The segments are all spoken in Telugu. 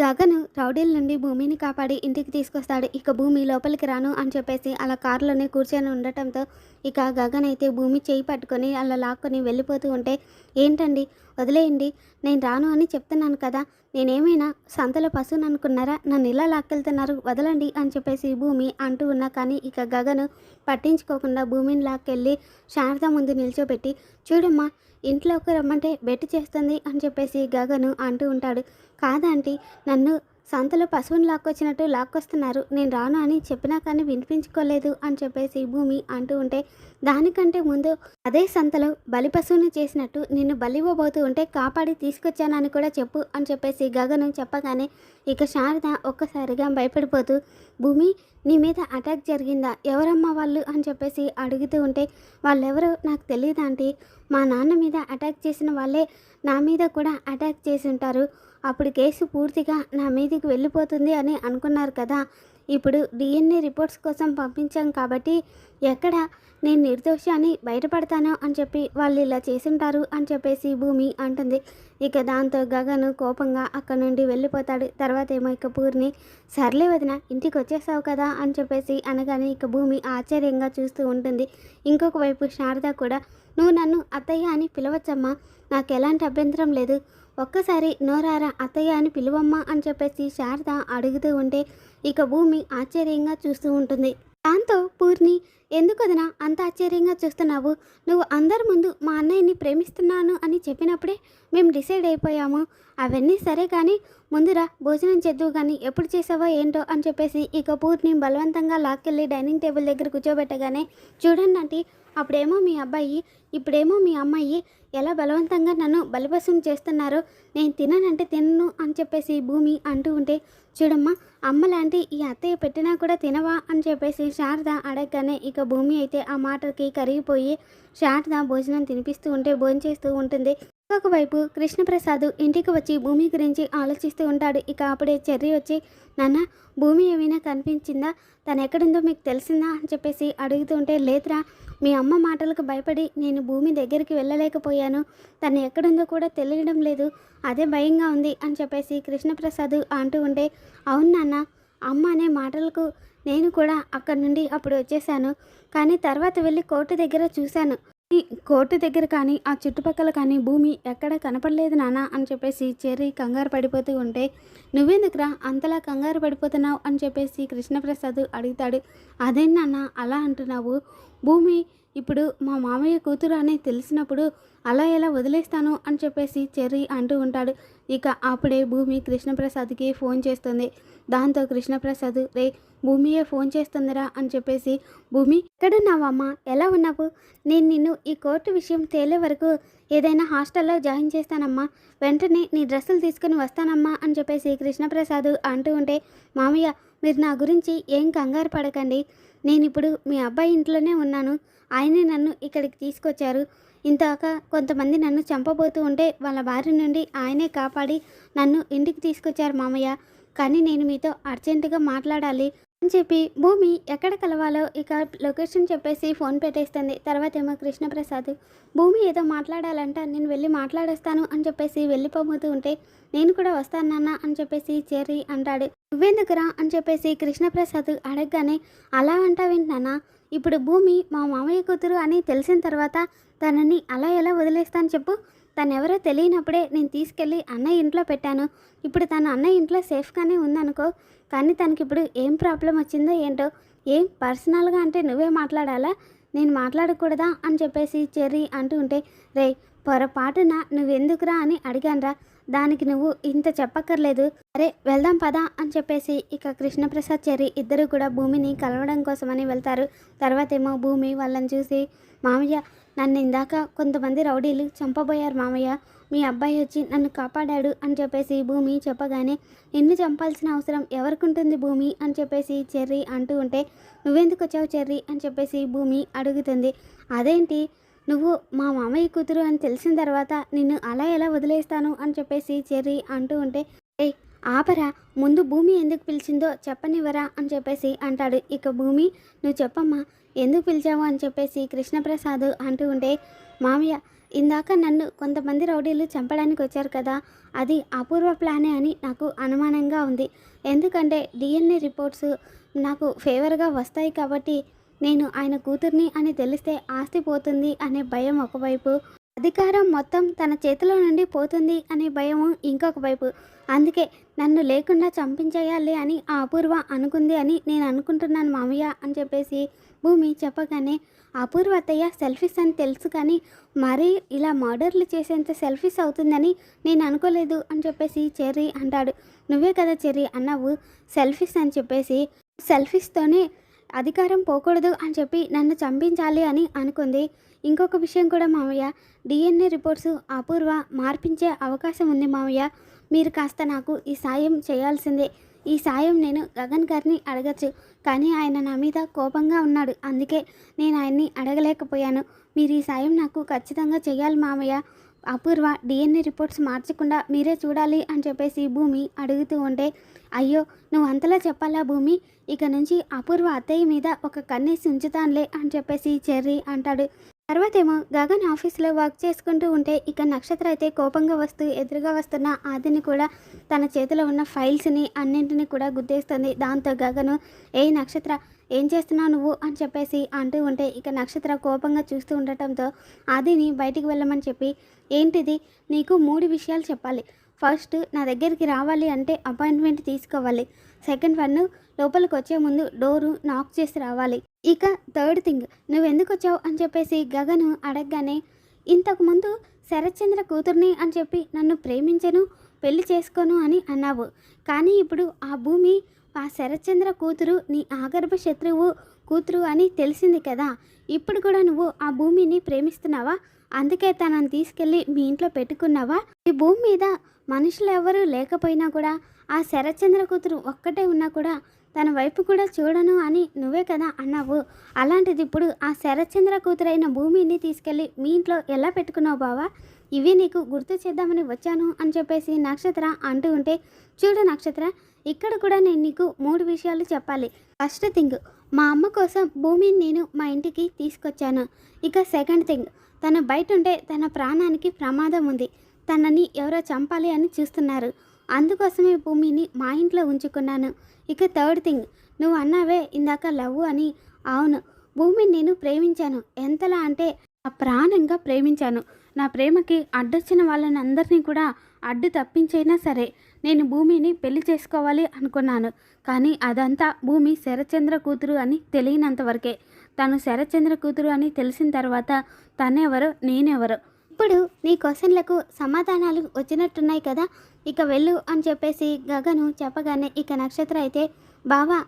గగను రౌడీల నుండి భూమిని కాపాడి ఇంటికి తీసుకొస్తాడు. ఇక భూమి లోపలికి రాను అని చెప్పేసి అలా కారులోనే కూర్చొని ఉండటంతో ఇక గగన్ అయితే భూమి చేయి పట్టుకొని అలా లాక్కొని వెళ్ళిపోతూ ఉంటే ఏంటండి? వదిలేయండి. నేను రాను అని చెప్తున్నాను కదా. నేనేమైనా సంతలో పశువుని అనుకున్నారా? నన్ను ఇలా లాక్కెళ్తున్నారు. వదలండి అని చెప్పేసి భూమి అంటూ ఉన్నా కానీ ఇక గగను పట్టించుకోకుండా భూమిని లాక్కెళ్ళి శారద ముందు నిల్చోబెట్టి చూడమ్మా ఇంట్లోకి రమ్మంటే బెట్టి చేస్తుంది అని చెప్పేసి గగను అంటూ ఉంటాడు. కాదంటీ నన్ను సంతలో పశువుని లాక్కొచ్చినట్టు లాక్కొస్తున్నారు. నేను రాను అని చెప్పినా కానీ వినిపించుకోలేదు అని చెప్పేసి భూమి అంటూ ఉంటే దానికంటే ముందు అదే సంతలో బలి పశువుని చేసినట్టు నిన్ను బలివ్వబోతూ ఉంటే కాపాడి తీసుకొచ్చానని కూడా చెప్పు అని చెప్పేసి గగను చెప్పగానే ఇక శారద ఒక్కసారిగా భయపడిపోతూ భూమి నీ మీద అటాక్ జరిగిందా? ఎవరమ్మా వాళ్ళు? అని చెప్పేసి అడుగుతూ ఉంటే వాళ్ళెవరో నాకు తెలియదు ఆంటీ. మా నాన్న మీద అటాక్ చేసిన వాళ్ళే నా మీద కూడా అటాక్ చేసి ఉంటారు. అప్పుడు కేసు పూర్తిగా నా మీదికి వెళ్ళిపోతుంది అని అనుకున్నారు కదా. ఇప్పుడు డిఎన్ఏ రిపోర్ట్స్ కోసం పంపించాం కాబట్టి ఎక్కడ నేను నిర్దోషి అని బయటపడతాను అని చెప్పి వాళ్ళు ఇలా చేసింటారు అని చెప్పేసి భూమి అంటుంది. ఇక దాంతో గగను కోపంగా అక్కడ నుండి వెళ్ళిపోతాడు. తర్వాత ఏమో ఇక పూర్ణి సర్లే వదిన ఇంటికి వచ్చేసావు కదా అని చెప్పేసి అనగానే ఇక భూమి ఆశ్చర్యంగా చూస్తూ ఉంటుంది. ఇంకొక వైపు శారద కూడా నువ్వు నన్ను అత్తయ్య అని పిలవచ్చమ్మా నాకు ఎలాంటి అభ్యంతరం లేదు. ఒక్కసారి నోరారా అత్తయ్య అని పిలువమ్మా అని చెప్పేసి శారద అడుగుతూ ఉంటే ఇక భూమి ఆశ్చర్యంగా చూస్తూ ఉంటుంది. దాంతో పూర్ణి ఎందుకు వదినా అంత ఆశ్చర్యంగా చూస్తున్నావు? నువ్వు అందరి ముందు మా అన్నయ్యని ప్రేమిస్తున్నాను అని చెప్పినప్పుడే మేము డిసైడ్ అయిపోయాము. అవన్నీ సరే కానీ ముందురా భోజనం చేద్దువు కానీ ఎప్పుడు చేసావో ఏంటో అని చెప్పేసి ఇక పూర్ణి బలవంతంగా లాక్కెళ్ళి డైనింగ్ టేబుల్ దగ్గర కూర్చోబెట్టగానే చూడండి అంటే అప్పుడేమో మీ అబ్బాయి ఇప్పుడేమో మీ అమ్మాయి ఎలా బలవంతంగా నన్ను బలిపసం చేస్తున్నారో నేను తిననంటే తినను అని చెప్పేసి భూమి అంటూ ఉంటే చూడమ్మా అమ్మ లాంటి ఈ అత్తయ్య పెట్టినా కూడా తినవా? అని చెప్పేసి శారద అడగగానే ఇక భూమి అయితే ఆ మాటకి కరిగిపోయి శారద భోజనం తినిపిస్తూ ఉంటే భోంచేస్తూ ఉంటుంది. ఒకవైపు కృష్ణప్రసాద్ ఇంటికి వచ్చి భూమి గురించి ఆలోచిస్తూ ఉంటాడు. ఇక అప్పుడే చెర్రీ వచ్చి నాన్న భూమి ఏమైనా కనిపించిందా? తను ఎక్కడుందో మీకు తెలిసిందా? అని చెప్పేసి అడుగుతుంటే లేదురా మీ అమ్మ మాటలకు భయపడి నేను భూమి దగ్గరికి వెళ్ళలేకపోయాను. తను ఎక్కడుందో కూడా తెలియడం లేదు. అదే భయంగా ఉంది అని చెప్పేసి కృష్ణప్రసాద్ అంటూ ఉంటే అవును నాన్న అమ్మ అనే మాటలకు నేను కూడా అక్కడి నుండి అప్పుడు వచ్చేసాను. కానీ తర్వాత వెళ్ళి కోర్టు దగ్గర చూశాను. కోర్టు దగ్గర కానీ ఆ చుట్టుపక్కల కానీ భూమి ఎక్కడ కనపడలేదు నానా అని చెప్పేసి చెర్రి కంగారు పడిపోతూ ఉంటే నువ్వెందుకురా అంతలా కంగారు పడిపోతున్నావు? అని చెప్పేసి కృష్ణప్రసాద్ అడుగుతాడు. అదేం నాన్న అలా అంటున్నావు? భూమి ఇప్పుడు మా మామయ్య కూతురు అని తెలిసినప్పుడు అలా ఎలా వదిలేస్తాను అని చెప్పేసి చెర్రీ అంటూ ఉంటాడు. ఇక అప్పుడే భూమి కృష్ణప్రసాద్కి ఫోన్ చేస్తుంది. దాంతో కృష్ణప్రసాద్ రే భూమియే ఫోన్ చేస్తుందిరా అని చెప్పేసి భూమి ఎక్కడున్నావమ్మా? ఎలా ఉన్నావు? నేను నిన్ను ఈ కోర్టు విషయం తేలే వరకు ఏదైనా హాస్టల్లో జాయిన్ చేస్తానమ్మా. వెంటనే నీ డ్రెస్సులు తీసుకుని వస్తానమ్మా అని చెప్పేసి కృష్ణప్రసాద్ అంటూ ఉంటే మామయ్య మీరు నా గురించి ఏం కంగారు పడకండి. నేను ఇప్పుడు మీ అబ్బాయి ఇంట్లోనే ఉన్నాను. ఆయనే నన్ను ఇక్కడికి తీసుకొచ్చారు. ఇంతాక కొంతమంది నన్ను చంపబోతూ ఉంటే వాళ్ళ బారి నుండి ఆయనే కాపాడి నన్ను ఇంటికి తీసుకొచ్చారు మామయ్య. కానీ నేను మీతో అర్జెంటుగా మాట్లాడాలి. అని చెప్పి భూమి ఎక్కడ కలవాలో ఇక లొకేషన్ చెప్పేసి ఫోన్ పెట్టేస్తుంది. తర్వాత ఏమో కృష్ణప్రసాద్ భూమి ఏదో మాట్లాడాలంట నేను వెళ్ళి మాట్లాడేస్తాను అని చెప్పేసి వెళ్ళిపోబోతూ ఉంటే నేను కూడా వస్తాను నాన్న అని చెప్పేసి చేరి అంటాడు. నువ్వెందుకురా అని చెప్పేసి కృష్ణప్రసాద్ అడగగానే అలా అంటావేంటి నాన్న? ఇప్పుడు భూమి మా మామయ్య కూతురు అని తెలిసిన తర్వాత తనని అలా ఎలా వదిలేస్తాను చెప్పు. తనెవరో తెలియనప్పుడే నేను తీసుకెళ్ళి అన్నయ్య ఇంట్లో పెట్టాను. ఇప్పుడు తను అన్నయ్య ఇంట్లో సేఫ్గానే ఉందనుకో కానీ తనకి ఇప్పుడు ఏం ప్రాబ్లం వచ్చిందో ఏంటో ఏం పర్సనల్గా అంటే నువ్వే మాట్లాడాలా? నేను మాట్లాడకూడదా? అని చెప్పేసి చెర్రీ అంటూ ఉంటే రే పొరపాటున నువ్వెందుకురా అని అడిగానురా. దానికి నువ్వు ఇంత చెప్పక్కర్లేదు. అరే వెళ్దాం పదా అని చెప్పేసి ఇక కృష్ణప్రసాద్ చెర్రి ఇద్దరు కూడా భూమిని కలవడం కోసమని వెళ్తారు. తర్వాత ఏమో భూమి వాళ్ళని చూసి మామయ్య నన్ను ఇందాక కొంతమంది రౌడీలు చంపబోయారు మామయ్య. మీ అబ్బాయి వచ్చి నన్ను కాపాడాడు అని చెప్పేసి భూమి చెప్పగానే నిన్ను చంపాల్సిన అవసరం ఎవరికి ఉంటుంది భూమి? అని చెప్పేసి చెర్రీ అంటూ ఉంటే నువ్వెందుకు వచ్చావు చెర్రీ? అని చెప్పేసి భూమి అడుగుతుంది. అదేంటి? నువ్వు మా మామయ్య కూతురు అని తెలిసిన తర్వాత నిన్ను అలా ఎలా వదిలేస్తాను అని చెప్పేసి చెర్రీ అంటూ ఉంటే ఏ ఆపరా. ముందు భూమి ఎందుకు పిలిచిందో చెప్పనివ్వరా అని చెప్పేసి అంటాడు. ఇక భూమి నువ్వు చెప్పమ్మా ఎందుకు పిలిచావు అని చెప్పేసి కృష్ణప్రసాద్ అంటూ ఉంటే మామయ్య ఇందాక నన్ను కొంతమంది రౌడీలు చంపడానికి వచ్చారు కదా అది అపూర్వ ప్లానే అని నాకు అనుమానంగా ఉంది. ఎందుకంటే డిఎన్ఏ రిపోర్ట్స్ నాకు ఫేవర్గా వస్తాయి కాబట్టి నేను ఆయన కూతుర్ని అని తెలిస్తే ఆస్తి పోతుంది అనే భయం ఒకవైపు అధికారం మొత్తం తన చేతిలో నుండి పోతుంది అనే భయం ఇంకొక వైపు. అందుకే నన్ను లేకుండా చంపించేయాలి అని ఆ అపూర్వ అనుకుంది అని నేను అనుకుంటున్నాను మామయ్య అని చెప్పేసి భూమి చెప్పగానే అపూర్వ అత్తయ్య సెల్ఫీస్ అని తెలుసు కానీ మరీ ఇలా మర్డర్లు చేసేంత సెల్ఫీస్ అవుతుందని నేను అనుకోలేదు అని చెప్పేసి చెర్రీ అంటాడు. నువ్వే కదా చెర్రీ అన్నావు సెల్ఫీస్ అని చెప్పేసి సెల్ఫీస్తోనే అధికారం పోకూడదు అని చెప్పి నన్ను చంపించాలి అని అనుకుంది. ఇంకొక విషయం కూడా మామయ్య డిఎన్ఏ రిపోర్ట్స్ అపూర్వ మార్పించే అవకాశం ఉంది మామయ్య మీరు కాస్త నాకు ఈ సాయం చేయాల్సిందే. ఈ సాయం నేను గగన్ గారిని అడగచ్చు కానీ ఆయన నా మీద కోపంగా ఉన్నాడు. అందుకే నేను ఆయన్ని అడగలేకపోయాను. మీరు ఈ సాయం నాకు ఖచ్చితంగా చేయాలి మామయ్య అపూర్వ డిఎన్ఏ రిపోర్ట్స్ మార్చకుండా మీరే చూడాలి అని చెప్పేసి భూమి అడుగుతూ ఉంటే అయ్యో నువ్వు అంతలా చెప్పాలా భూమి? ఇక నుంచి అపూర్వ అత్తయ్య మీద ఒక కన్నేసి ఉంచుతానులే అని చెప్పేసి చెర్రీ అంటాడు. తర్వాతేమో గగన్ ఆఫీస్లో వర్క్ చేసుకుంటూ ఉంటే ఇక నక్షత్ర అయితే కోపంగా వస్తూ ఎదురుగా వస్తున్న ఆదిని కూడా తన చేతిలో ఉన్న ఫైల్స్ని అన్నింటినీ కూడా గుద్దేస్తుంది. దాంతో గగను ఏ నక్షత్ర ఏం చేస్తున్నావు నువ్వు అని చెప్పేసి అంటూ ఉంటే ఇక నక్షత్ర కోపంగా చూస్తూ ఉండటంతో ఆదిని బయటికి వెళ్ళమని చెప్పి ఏంటిది? నీకు మూడు విషయాలు చెప్పాలి. ఫస్ట్ నా దగ్గరికి రావాలి అంటే అపాయింట్మెంట్ తీసుకోవాలి. సెకండ్ వన్ లోపలికి వచ్చే ముందు డోరు నాక్ చేసి రావాలి. ఇక థర్డ్ థింగ్ నువ్వు ఎందుకు వచ్చావు అని చెప్పేసి గగను అడగగానే ఇంతకు ముందు శరత్చంద్ర కూతుర్ని అని చెప్పి నన్ను ప్రేమించను పెళ్ళి చేసుకోను అని అన్నావు. కానీ ఇప్పుడు ఆ భూమి ఆ శరత్చంద్ర కూతురు నీ ఆగర్భ శత్రువు కూతురు అని తెలిసింది కదా. ఇప్పుడు కూడా నువ్వు ఆ భూమిని ప్రేమిస్తున్నావా? అందుకే తనను తీసుకెళ్ళి మీ ఇంట్లో పెట్టుకున్నావా? ఈ భూమి మీద మనుషులు ఎవరూ లేకపోయినా కూడా ఆ శరత్చంద్ర కూతురు ఒక్కటే ఉన్నా కూడా తన వైపు కూడా చూడను అని నువ్వే కదా అన్నావు. అలాంటిది ఇప్పుడు ఆ శరత్చంద్ర కూతురైన భూమిని తీసుకెళ్ళి మీ ఇంట్లో ఎలా పెట్టుకున్నావు బావా? ఇవి నీకు గుర్తు చేద్దామని వచ్చాను అని చెప్పేసి నక్షత్ర అంటూ ఉంటే చూడు నక్షత్ర ఇక్కడ కూడా నేను నీకు మూడు విషయాలు చెప్పాలి. ఫస్ట్ థింగ్ మా అమ్మ కోసం భూమిని నేను మా ఇంటికి తీసుకొచ్చాను. ఇక సెకండ్ థింగ్ తన బయట ఉంటే తన ప్రాణానికి ప్రమాదం ఉంది. తనని ఎవరో చంపాలి అని చూస్తున్నారు. అందుకోసమే భూమిని మా ఇంట్లో ఉంచుకున్నాను. ఇక థర్డ్ థింగ్ నువ్వు అన్నావే ఇందాక లవ్ అని. అవును భూమిని నేను ప్రేమించాను. ఎంతలా అంటే ఆ ప్రాణంగా ప్రేమించాను. నా ప్రేమకి అడ్డొచ్చిన వాళ్ళని అందరినీ కూడా అడ్డు తప్పించైనా సరే నేను భూమిని పెళ్ళి చేసుకోవాలి అనుకున్నాను. కానీ అదంతా భూమి శరచంద్ర కూతురు అని తెలియనంతవరకే తను శరచంద్ర కూతురు అని తెలిసిన తర్వాత తనెవరు నేనెవరు? ఇప్పుడు నీ క్వశ్చన్లకు సమాధానాలు వచ్చినట్టున్నాయి కదా. ఇక వెళ్ళు అని చెప్పేసి గగను చెప్పగానే ఇక నక్షత్ర అయితే బావా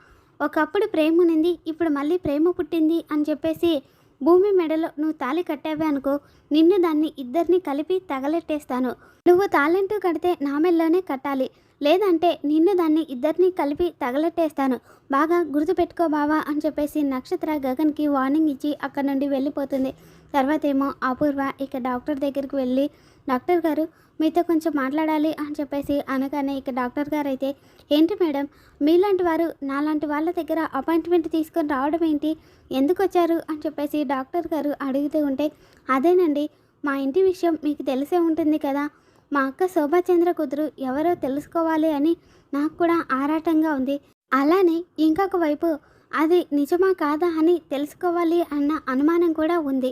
ఒకప్పుడు ప్రేమ ఉన్నింది ఇప్పుడు మళ్ళీ ప్రేమ పుట్టింది అని చెప్పేసి భూమి మెడలో నువ్వు తాళి కట్టావే అనుకో నిన్ను దాన్ని ఇద్దరిని కలిపి తగలెట్టేస్తాను. నువ్వు తాళంటూ కడితే నా మెల్లోనే కట్టాలి. లేదంటే నిన్ను దాన్ని ఇద్దరిని కలిపి తగలెట్టేస్తాను. బాగా గుర్తుపెట్టుకో బావా అని చెప్పేసి నక్షత్ర గగన్కి వార్నింగ్ ఇచ్చి అక్కడ నుండి వెళ్ళిపోతుంది. తర్వాత ఏమో అపూర్వ ఇక డాక్టర్ దగ్గరికి వెళ్ళి డాక్టర్ గారు మీతో కొంచెం మాట్లాడాలి అని చెప్పేసి అనగానే ఇక డాక్టర్ గారు అయితే ఏంటి మేడం మీలాంటి వారు నాలాంటి వాళ్ళ దగ్గర అపాయింట్మెంట్ తీసుకొని రావడం ఏంటి? ఎందుకు వచ్చారు? అని చెప్పేసి డాక్టర్ గారు అడుగుతూ ఉంటే అదేనండి మా ఇంటి విషయం మీకు తెలిసే ఉంటుంది కదా. మా అక్క శోభాచంద్ర కూతురు ఎవరో తెలుసుకోవాలి అని నాకు కూడా ఆరాటంగా ఉంది. అలానే ఇంకొక వైపు అది నిజమా కాదా అని తెలుసుకోవాలి అన్న అనుమానం కూడా ఉంది.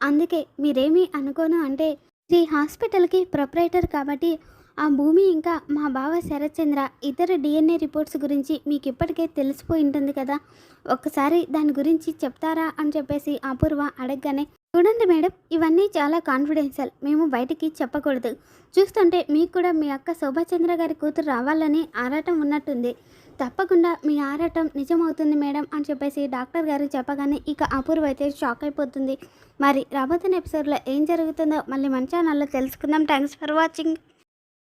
అందుకే మీరేమీ అనుకోను అంటే ఈ హాస్పిటల్కి ప్రొపరేటర్ కాబట్టి ఆ భూమి ఇంకా మా బావ శరత్చంద్ర ఇతర డిఎన్ఏ రిపోర్ట్స్ గురించి మీకు ఇప్పటికే తెలిసిపోయి ఉంటుంది కదా. ఒక్కసారి దాని గురించి చెప్తారా అని చెప్పేసి అపూర్వ అడగగానే చూడండి మేడం ఇవన్నీ చాలా కాన్ఫిడెన్షియల్. మేము బయటికి చెప్పకూడదు. చూస్తుంటే మీకు కూడా మీ అక్క శోభాచంద్ర గారి కూతురు రావాలని ఆరాటం ఉన్నట్టుంది. తప్పకుండా మీ ఆరాటం నిజమవుతుంది మేడం అని చెప్పేసి డాక్టర్ గారు చెప్పగానే ఇక అపూర్వ అయితే షాక్ అయిపోతుంది. మరి రాబోతున్న ఎపిసోడ్లో ఏం జరుగుతుందో మళ్ళీ మన ఛానల్లో తెలుసుకుందాం. Thanks for watching